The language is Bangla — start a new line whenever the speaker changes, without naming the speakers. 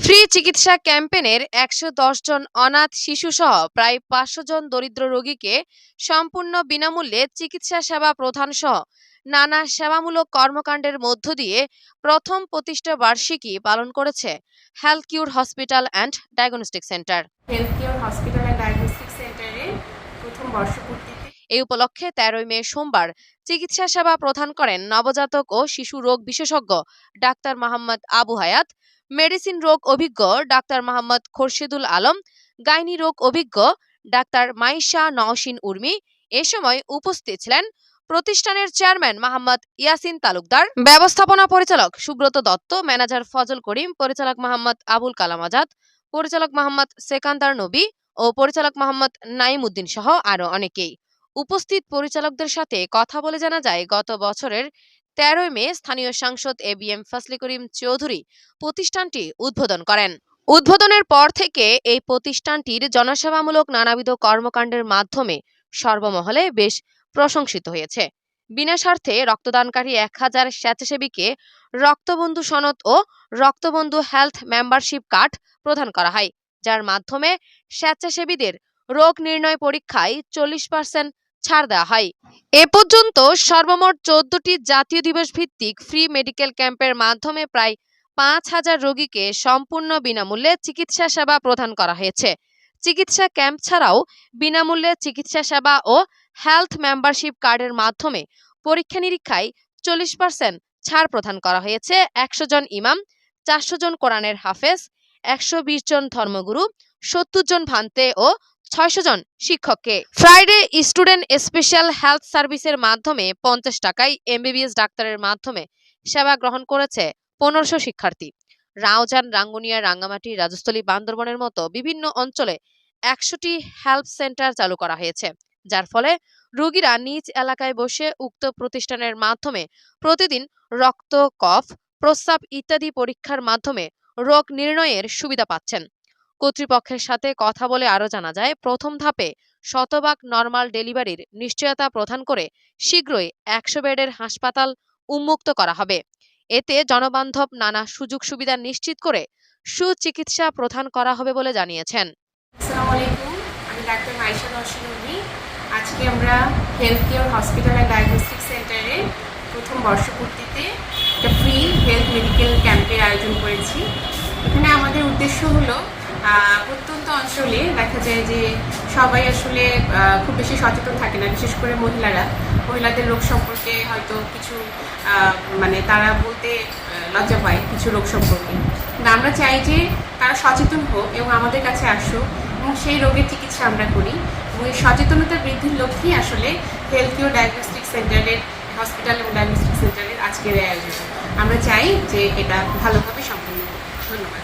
ফ্রি চিকিৎসা ক্যাম্পেনের একশো জন অনাথ শিশুসহ প্রায় পাঁচশো জন দরিদ্র রোগীকে সম্পূর্ণ বিনামূল্যে চিকিৎসা সেবা প্রদান সহ নানা সেবামূলক কর্মকাণ্ডের মধ্য দিয়ে প্রথম প্রতিষ্ঠা বার্ষিকী পালন করেছে health cure hospital and diagnostic centre
health care hospital and diagnostic সেন্টারে প্রথম বর্ষপূর্তিতে
এই উপলক্ষে তেরোই মে সোমবার চিকিৎসা সেবা প্রদান করেন নবজাতক ও শিশু রোগ বিশেষজ্ঞ ডাক্তার মোহাম্মদ আবু হায়াত, মেডিসিন রোগ অভিজ্ঞ ডাক্তার মোহাম্মদ খোরশেদুল আলম, গাইনি রোগ অভিজ্ঞ ডাক্তার মাইশা নওশিন উর্মি, এ সময় উপস্থিত ছিলেন প্রতিষ্ঠানের চেয়ারম্যান মোহাম্মদ ইয়াসিন তালুকদার, ব্যবস্থাপনা পরিচালক সুব্রত দত্ত, ম্যানেজার ফজল করিম, পরিচালক মোহাম্মদ আবুল কালাম আজাদ, পরিচালক মোহাম্মদ সেকান্দার নবী ও পরিচালক মোহাম্মদ নাইম উদ্দিন সহ আরও অনেকেই। উপস্থিত পরিচালকদের সাথে কথা বলে জানা যায়, গত বছরের তেরোই মে স্থানীয় সাংসদ A B M Fazle Karim Chowdhury প্রতিষ্ঠানটি উদ্বোধন করেন। উদ্বোধনের পর থেকে এই প্রতিষ্ঠানটির জনসেবামূলক নানাবিধ কর্মকাণ্ডের মাধ্যমে সর্বমহলে বেশ প্রশংসিত হয়েছে। বিনা স্বার্থে রক্তদানকারী এক হাজার স্বেচ্ছাসেবীকে রক্তবন্ধু সনদ ও রক্তবন্ধু হেলথ মেম্বারশিপ কার্ড প্রদান করা হয়, যার মাধ্যমে স্বেচ্ছাসেবীদের রোগ নির্ণয় পরীক্ষায় চল্লিশ পার্সেন্ট ছাড় দেওয়া হয়। এ পর্যন্ত সর্বমোট চোদ্দটি জাতীয় দিবস ভিত্তিক ফ্রি মেডিকেল ক্যাম্পের মাধ্যমে প্রায় পাঁচ হাজার রোগীকে সম্পূর্ণ বিনামূল্যে চিকিৎসা সেবা প্রদান করা হয়েছে। চিকিৎসা ক্যাম্প ছাড়াও বিনামূল্যে চিকিৎসা সেবা ও হেলথ মেম্বারশিপ কার্ডের মাধ্যমে পরীক্ষা নিরীক্ষায় চল্লিশ পার্সেন্ট ছাড় প্রদান করা হয়েছে। একশো জন ইমাম, চারশো জন কোরআনের হাফেজ, একশো বিশ জন ধর্মগুরু, সত্তর জন ভান্তে ও ছয়শো জন শিক্ষককে। ফ্রাইডে স্টুডেন্ট স্পেশাল হেলথ সার্ভিসের মাধ্যমে পঞ্চাশ টাকায় এমবিবিএস ডাক্তারের মাধ্যমে সেবা গ্রহণ করেছে পনেরোশো শিক্ষার্থী। রাউজান, রাঙ্গুনিয়া, রাঙ্গামাটি, রাজস্থলী, বান্দরবনের মতো বিভিন্ন অঞ্চলে একশোটি হেল্প সেন্টার চালু করা হয়েছে, যার ফলে রোগীরা নিজ এলাকায় বসে উক্ত প্রতিষ্ঠানের মাধ্যমে প্রতিদিন রক্ত, কফ, প্রস্রাব ইত্যাদি পরীক্ষার মাধ্যমে রোগ নির্ণয়ের সুবিধা পাচ্ছেন। কর্তৃপক্ষের সাথে কথা বলে আরও জানা যায়, প্রথম ধাপে শতভাগ নর্মাল ডেলিভারির নিশ্চয়তা প্রদান করে শীঘ্রই একশো বেডের হাসপাতাল উন্মুক্ত করা হবে। এতে জনবান্ধব নানা সুযোগ সুবিধা নিশ্চিত করে সুচিকিৎসা প্রদান করা হবে বলে জানিয়েছেন।
আজকে আমরা health care hospital and diagnostic সেন্টারে প্রথম বর্ষপূর্তিতে একটা ফ্রি হেলথ মেডিকেল ক্যাম্পের আয়োজন করেছি। এখানে আমাদের উদ্দেশ্য হলো প্রত্যন্ত অঞ্চলে দেখা যায় যে সবাই আসলে খুব বেশি সচেতন থাকে না, বিশেষ করে মহিলারা। মহিলাদের রোগ সম্পর্কে হয়তো কিছু মানে তারা বলতে লজ্জা পায় কিছু রোগ সম্পর্কে। কিন্তু আমরা চাই যে তারা সচেতন হোক এবং আমাদের কাছে আসুক এবং সেই রোগের চিকিৎসা আমরা করি। এবং এই সচেতনতা বৃদ্ধির লক্ষ্যেই আসলে হেলথ কেয়ার ডায়াগনস্টিক সেন্টারের হসপিটাল এবং ডায়াগনস্টিক সেন্টারের আজকের আয়োজন। আমরা চাই যে এটা ভালোভাবে সম্পন্ন হোক। ধন্যবাদ।